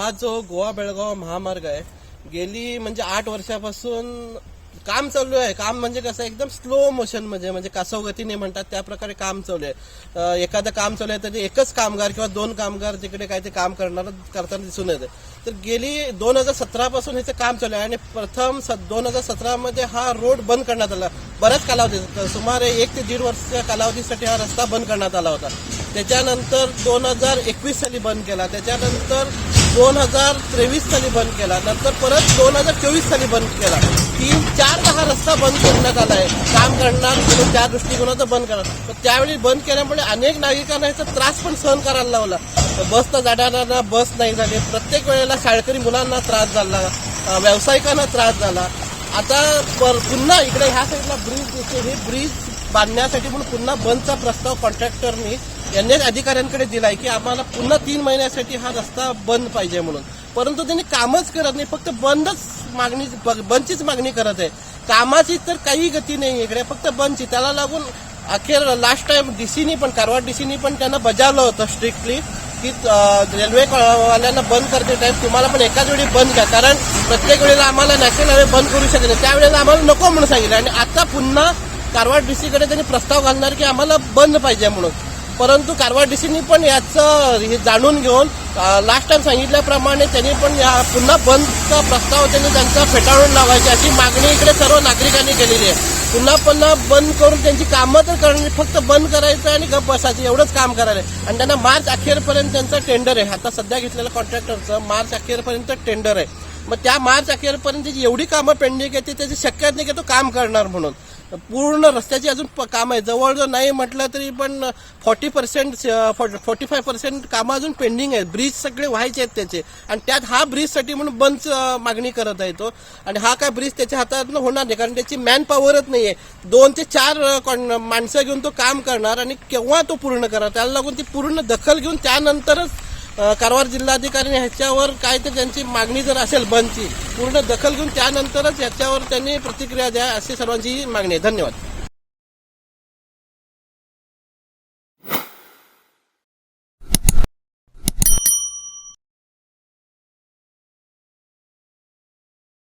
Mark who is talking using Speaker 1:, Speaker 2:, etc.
Speaker 1: हा जो गोवा बेळगाव महामार्ग आहे गेली म्हणजे आठ वर्षापासून काम चालू आहे. काम म्हणजे कसं एकदम स्लो मोशन म्हणजे म्हणजे कासव गतीने म्हणतात त्या प्रकारे काम चालू आहे. एखादं काम चालू आहे तर ते एकच कामगार किंवा दोन कामगार तिकडे काय ते काम करणार करताना दिसून येते. तर गेली दोन हजार सतरापासून ह्याचं काम चालू आहे आणि प्रथम दोन हजार सतरामध्ये हा रोड बंद करण्यात आला. बऱ्याच कालावधी सुमारे एक ते दीड वर्ष कालावधीसाठी हा रस्ता बंद करण्यात आला होता. त्याच्यानंतर दोन हजार एकवीस साली बंद केला. त्याच्यानंतर दोन हजार तेवीस साली बंद केला. नंतर परत दोन हजार चोवीस साली बंद केला. तीन चारदा हा रस्ता बंद करण्यात आला आहे काम करणार म्हणून त्या दृष्टिकोनाचं बंद करणार. पण त्यावेळी बंद केल्यामुळे अनेक नागरिकांना याचा त्रास पण सहन करायला लावला. बसनं जाणाऱ्यांना बस नाही झाली. प्रत्येक वेळेला शाळकरी मुलांना त्रास झाला. व्यावसायिकांना त्रास झाला. आता पर पुन्हा इकडे ह्या साईडला ब्रिज दिसते हे ब्रिज बांधण्यासाठी म्हणून पुन्हा बंदचा प्रस्ताव कॉन्ट्रॅक्टरनी यांनीच अधिकाऱ्यांकडे दिलाय की आम्हाला पुन्हा तीन महिन्यासाठी हा रस्ता बंद पाहिजे म्हणून. परंतु त्यांनी कामच करत नाही फक्त बंदच मागणी बंदचीच मागणी करत आहे. कामाची तर काही गती नाही इकडे फक्त बंदची. त्याला लागून अखेर लास्ट टाइम डीसीनी पण कारवार डीसीनी पण त्यांना बजावलं होतं स्ट्रिक्टली की रेल्वेवाल्यांना रेल्वे वाल्यांना बंद करते टाइम तुम्हाला पण एकाच वेळी बंद करा. कारण प्रत्येक वेळेला आम्हाला नॅशनल हायवे बंद करू शकत नाही. त्यावेळेला आम्हाला नको म्हणून सांगितलं. आणि आता पुन्हा कारवार डीसीकडे त्यांनी प्रस्ताव घालणार की आम्हाला बंद पाहिजे म्हणून. परंतु कारवार डीसीनी पण याचं हे जाणून घेऊन लास्ट टाइम सांगितल्याप्रमाणे त्यांनी पण या पुन्हा बंदचा प्रस्ताव त्यांनी त्यांचा फेटाळून लावायची अशी मागणी इकडे सर्व नागरिकांनी केलेली आहे. पुन्हा पुन्हा बंद करून त्यांची कामं तर करणे फक्त बंद करायचं आणि गप बसायचं एवढंच काम करायला आहे. आणि त्यांना मार्च अखेरपर्यंत त्यांचं टेंडर आहे. आता सध्या घेतलेलं कॉन्ट्रॅक्टरचं मार्च अखेरपर्यंत टेंडर आहे. मग त्या मार्च अखेरपर्यंत जी एवढी कामं पेंडिंग आहे ती त्याची शक्यत नाही की तो काम करणार म्हणून. पूर्ण रस्त्याची अजून प- काम आहे जवळजवळ नाही म्हटलं तरी पण forty percent forty five percent कामं अजून पेंडिंग आहेत. ब्रिज सगळे व्हायचे आहेत त्याचे. आणि त्यात हा ब्रिजसाठी म्हणून बंच मागणी करत आहे तो. आणि हा काय ब्रिज त्याच्या हातात होणार नाही. कारण त्याची मॅन पॉवरच नाही आहे दोन ते चार माणसं घेऊन तो काम करणार आणि केव्हा तो पूर्ण करणार? त्याला लागून ती पूर्ण दखल घेऊन त्यानंतरच कारवार जिल्हाधिकारी ह्याच्यावर काय तर त्यांची मागणी जर असेल बंदची पूर्ण दखल घेऊन त्यानंतरच याच्यावर त्यांनी प्रतिक्रिया द्या अशी सर्वांची मागणी आहे. धन्यवाद.